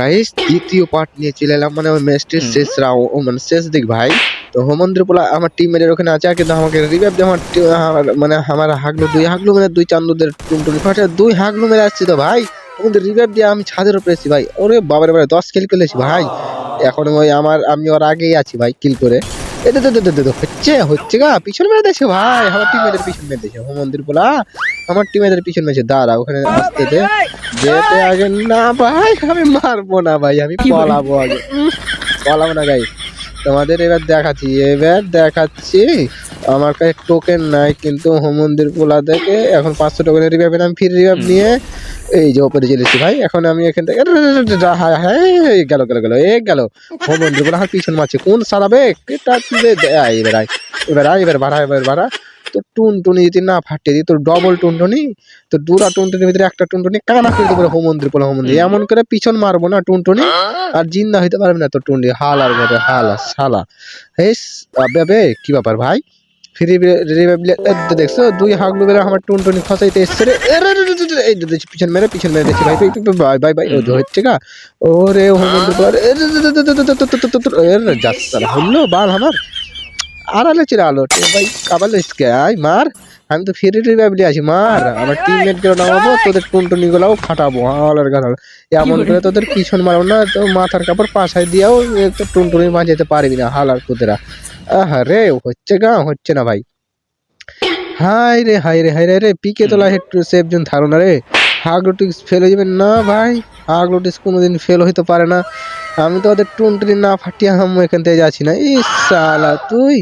Guys দ্বিতীয় part নিয়ে চলে এলাম মানে ওই ম্যাচটির শেষ রাও মানে শেষ দিক ভাই। তো হোমন্দ্র পোলা আমার টিমের ওখানে আছে কিন্তু আমাকে রিভাইভ দিয়ে আমার মানে আমার হাগলু দুই হাগলু মানে দুই চান্দুদের টুনটুনি ফাটে দুই হাগলু মেরে আসছি তো ভাই। আমাদের রিভাইভ দিয়ে আমি ছাদের উপরে এসেছি ভাই। ওরে বাবার বাবা দশ কিল করেছি ভাই। এখন ওই আমার আমি ওর আগেই আছি ভাই কিল করে। এ দে দে দে দে দে দে, হচ্ছে হচ্ছে গা পিছন মেরে দেছে ভাই। আমার টিমেদের পিছন মেরে দেছে হোমন্দির পোলা। আমার টিমেদের পিছন মেরেছে দাঁড়া ওখানে আসতে দে। যেতে আগে না ভাই আমি মারবো না ভাই আমি পলাবো আগে। পলাবো না গাই। তোমাদের এবার দেখাচ্ছি এবার দেখাচ্ছি। আমার কাছে টোকেন নাই কিন্তু হোমন্দির পোলা থেকে এখন পাঁচশো টোকেনের রিভাইভ আমি ফির রিভাইভ নিয়ে এই যে ওপরে চলেছি ভাই। এখন আমি এখান থেকে হ্যাঁ হ্যাঁ গেল গেল গেল এ গেল। হোমন্দির পোলা আমার পিছন মারছে। কোন সারাবে কেটা তুলে দে- আয়, এবার আয় এবার আয় এবার ভাড়া এবার বাড়া। তো টুনটুনি যদি না ফাটিয়ে দিই তোর ডবল টুনটুনি তো দুটা টুনটুনির ভিতরে একটা টুনটুনি কানা করে দেবো হোমন্দির পোলা হোমন্দির এমন করে পিছন মারবো না টুনটুনি আর জিন্দা হইতে পারবে না তোর টুনটুনি হাল আর ঘরে হাল আর শালা হেস ব্যাবে কি ব্যাপার ভাই ফিরে দেখছ দুই হাগলু বেলা আমার টুনটুনি ফসাইতে এসছে রে এই পিছন মেরে পিছন মেরে দেখছি ভাই ভাই ভাই ভাই ও হচ্ছে গা ওরে হোমন্দির পোলা যাচ্ছে হলো বাল আমার আড়ালে চিরা আলো। টে ভাই কাবাল ইসকে আই মার, আমি তো ফ্রি রিভাইবলি আছি, মার। আমার টিমমেটগুলো নামাবো তোদের টুনটুনি গুলাও ফাটাবো হালার গাল। এমন করে তোদের পিছন মারবো না, তো মাথার কাপড় পাশায় দিয়েও তো টুনটুনি বাঁচাতে পারবি না, হালার তোদেরা আহা রে, হচ্ছে গা, হচ্ছে না ভাই। হাই রে হাই রে হাই রে রে, পিকে তোলা একটু সেফ জন থাকো না রে। হাগলোটিক্স ফেল হয়ে যাবে? না ভাই হাগলোটিক্স কোনোদিন ফেল হইতে পারে না। আমি তো ওদের টুনটুনি না ফাটিয়ে আমি এখান থেকে যাচ্ছি না। সালা তুই?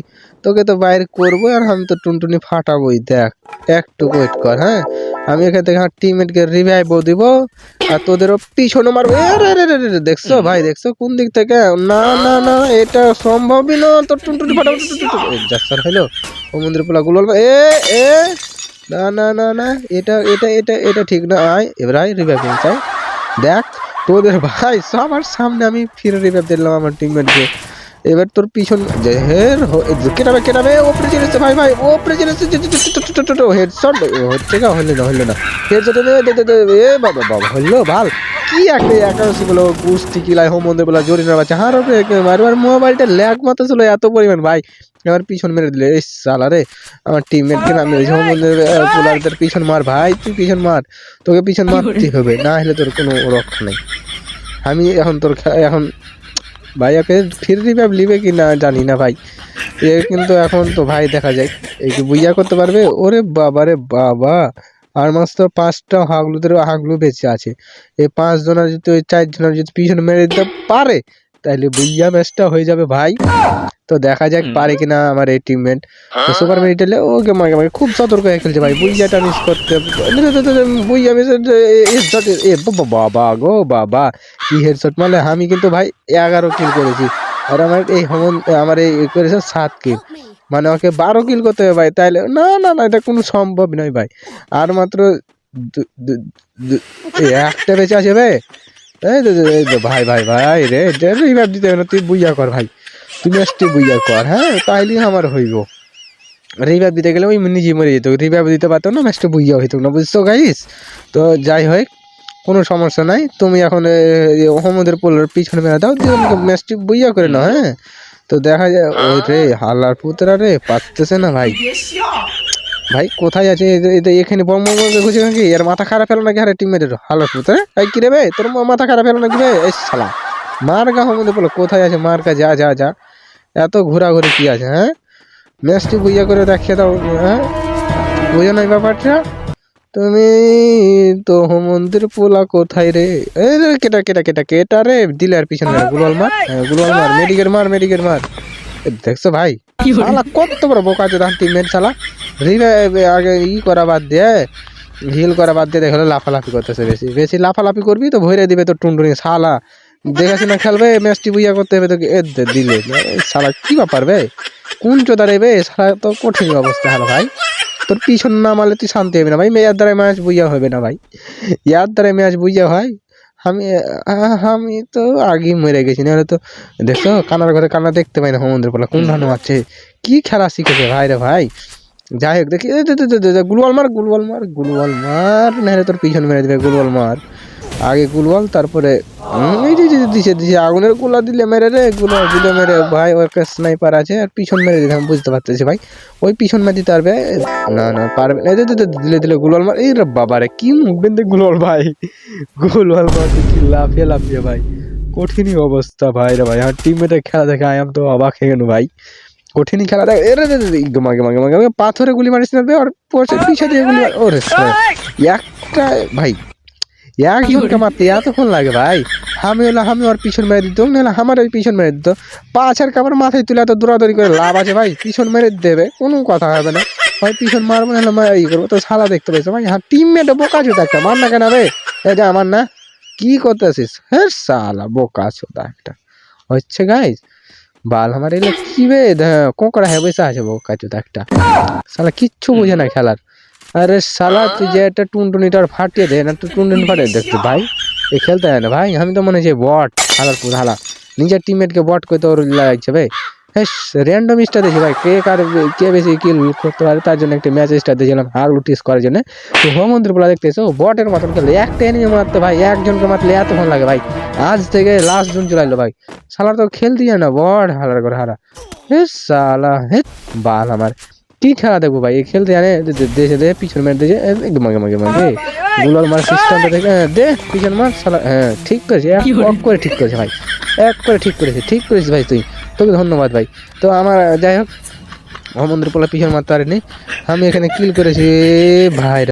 তোকে তো বাইরে করব আর আমি তো টুনটুনি ফাটাবোই, দেখ। একটু ওয়েট কর হ্যাঁ? আমি এখান থেকে আমার টিমমেটকে রিভাইভও দিব, আর তোদেরও পিছনে মারবো। দেখছ ভাই, দেখছ কোন দিক থেকে? না না না, এটা সম্ভবই না, তোর টুনটুনি ফাটাবো যাচ্ছার হইল। ও মন্দির পোলা গুলো এ এ না না না না, এটা এটা এটা এটা ঠিক না। আয়, এবার আয় রিভাইভ চাই। দেখ, তোদের ভাই সবার সামনে আমি ফিরে রিভাইভ দিলাম আমার টিমমেটকে এবার তোর পিছন হের কেটাবে কেটাবে ওপরে চলেছে ভাই ভাই ওপরে চলেছে হেডশট হচ্ছে না হইল না হইল না। হেডশট এ, বাবা বাবা, হইল ভালো কি একটা একাদশি গুলো কুস্তি কিলাই হোম মন্দির বলা জরি না বাচ্চা হার মারবার মোবাইলটা ল্যাগ মাথা ছিল এত পরিমাণ, ভাই। এবার পিছন মেরে দিলে এই সালা রে আমার টিমমেট কে নামে পোলারদের পিছন মার ভাই তুই পিছন মার। তোকে পিছন মারতে হবে না হলে তোর কোনো রক্ষা নেই। আমি এখন তোর এখন ভাই ওকে ফির রিভাইভ নিবে কি না জানি না ভাই। এ কিন্তু এখন তো ভাই দেখা যায় এই কি বুইয়া করতে পারবে? ওরে বাবা রে বাবা আর মাত্র পাঁচটা হাগলুদের হাগলু বেঁচে আছে। এই পাঁচ জনের যদি ওই চার জনের যদি পিছনে মেরে দিতে পারে তাহলে বুইয়া ম্যাচটা হয়ে যাবে ভাই। তো দেখা যাক পারে কিনা আমার এই টিমমেট তো সুপার মেডিটেলে ওকে মাকে মাকে খুব সতর্ক হয়ে খেলছে ভাই। বুইয়াটা মিস করতে বুইয়া মিস এ বাবা গো বাবা কি হেডশট মানে আমি কিন্তু ভাই এগারো কিল করেছি। আর আমার এই হমন আমার এই করেছে সাত কিল মানে ওকে বারো কিল করতে হবে ভাই। তাইলে না না না এটা কোনো সম্ভব নয় ভাই। আর মাত্র একটা বেঁচে আছে ভাই। এই ভাই ভাই ভাই রে রিভাইভ দিতে হবে না তুই বুইয়া কর ভাই। তুই ম্যাচটি বুইয়া কর হ্যাঁ? তাইলেই আমার হইব। রিভাইভ দিতে গেলে ওই নিজে মরে যেত। রিভাইভ দিতে পারতো না ম্যাচটা বুইয়া হইতো না, বুঝছ গাইস তো যাই হোক, কোনো সমস্যা নাই। তুমি এখন ওহমদের পোলের পিছনে মেরে দাও, দিয়ে ম্যাচটি বুইয়া করে নাও হ্যাঁ? তো দেখা যায়, ওই রে, হালার পুতরা রে, পারতেছে না ভাই। ভাই কোথায় আছে? এখানে বম বম নাকি এর মাথা খারাপ হলো নাকি? আরে টিমের হালার পুতরা এই কি রে বে তোর মাথা খারাপ হলো নাকি বে এই শালা মার গা হোমদের বলো কোথায় আছে মার কা যা যা যা। এত ঘোরাঘুরি কি আছে হ্যাঁ? ম্যাচটি বুইয়া করে দেখিয়ে দাও হ্যাঁ? বুঝো না ব্যাপারটা? তুমি তো মন্দির পোলা কোথায় রে? এই রে কেটা কেটা কেটা কেটা রে? দিলে আর পিছনে গুলাল মার হ্যাঁ, গুলাল মার মেডিকের মার মেডিকের মার। দেখছ ভাই? কত বড় বোকা চোদা টিমমেট শালা। আগে ই করা বাদ দিয়ে, হিল করা বাদ দিয়ে দেখল লাফালাফি করতেছে বেশি। বেশি লাফালাফি করবি তো ভরে দিবে তো টুনটুনি শালা। না খেলবে, ম্যাচটি বুইয়া করতে হবে তোকে, এ দিলে। শালা, কি ব্যাপার বে? কোন চোদা রে বে? শালা, তো কঠিন অবস্থা, হলো ভাই। তোর পিছন না মারলে তুই শান্তি হবে না ভাই মেয়ার দ্বারা ম্যাচ বুইয়া হবে না ভাই। ইয়ার দ্বারা ম্যাচ বুইয়া হয়, আমি আমি তো আগেই মরে গেছি না তো দেখছ কানার ঘরে কান্না দেখতে পাই না হোমন্দ্র বলা কোন ধানো আছে কি খেলা শিখেছে ভাই রে ভাই? যাই হোক দেখি দে, দে, দে, দে, দে, গুলওয়াল মার গুলওয়াল মার গুলওয়াল মার না তোর পিছন মেরে দেবে গুলওয়াল মার। আগে গুলওয়াল তারপরে দিছে দিছে আগুনেরগুলা দিলে মেরে রে গুলা দিলে মেরে ভাই ওর কাছে স্নাইপার আছে আর পিছন মেরে দিতে আমি বুঝতে পারতেছি ভাই। ওই পিছন মেরে দিতে পারবে না না পারবে না দিলে দিলে গুলওয়াল মার এই বাবা রে কি মুখ বেঁধে গুলওয়াল ভাই। গুলওয়াল মারতে কি লাফিয়ে লাফিয়ে ভাই কঠিনই অবস্থা ভাই রে ভাই আর টিমমেটের খেলা দেখে আই তো অবাক হয়ে গেল ভাই। কঠিনই খেলা দেখ এরে গমা গমা গমা গমা পাথরে গুলি মারিস না আর পয়সা পিছে দিয়ে গুলি মার ওরে একটা ভাই একজনকে মারতে এতক্ষণ লাগে ভাই। আমি হলো আমি ওর পিছন মেরে দিত নাহলে আমার ওই পিছন মেরে দিত। পাঁচের কাপড় মাথায় তুলে এত দৌড়াদৌড়ি করে লাভ আছে ভাই। পিছন মেরে দেবে কোনো কথা হবে না। ভাই পিছন মারবো নাহলে মা- ই করব। তো শালা দেখতে পাইছো ভাই হ্যাঁ টিমমেটে বোকা চোদা একটা মার না কেন রে? এ যা আমার না। কি করতেছিস? হ্যাঁ শালা বোকা চোদা একটা। হচ্ছে গাইজ বাল আমার এলে কি বে হ্যাঁ কোকড়া হ্যাঁ বসে আছে বোকা চোদা একটা সালা কিচ্ছু বুঝে না খেলার। আরে সালা তুই যে একটা টুনটুনিটার ফাটিয়ে দে, না তুই টুনটুনি ফাটিয়ে দেখতে, ভাই। এ খেলতে হয় না, ভাই। আমি তো মনে হচ্ছে বট হালার পুর হালা। নিজের টিমমেটকে বট করতে ওর লাগছে, ভাই। হ্যাঁ র্যান্ডম স্টার দিয়েছি ভাই কে কার কে বেশি কিল করতে পারে তার জন্য একটি ম্যাচ স্টার দিয়েছিলাম আর লুটিস করার জন্য। তো হোমন্ত্রী বলা দেখতেছো বটের মতন খেলে একটা এনিমি মারতে ভাই একজনকে মারলে এত ভালো লাগে ভাই। আজ থেকে লাস্ট জুন চলাইলো ভাই। শালার তো খেলতে যায় না বট হালার করে হারা। হে সালা হে বাল আমার। কি খেলা দেখব ভাই খেলতে জানে দেশে দে পিছন মেরে দিয়েছে একদম মাগে মাগে মাগে। গুলাল মার সিস্টেমটা দেখে হ্যাঁ, দে পিছন মার সালা হ্যাঁ ঠিক করেছে এক এক করে ঠিক করেছে ভাই। এক করে ঠিক করেছে ঠিক করেছিস ভাই তুই। তোকে ধন্যবাদ ভাই। তো আমার, যাই হোক মহামন্দির পোলা পিছন মারতে পারিনি। আমি এখানে কিল করেছি, ভাই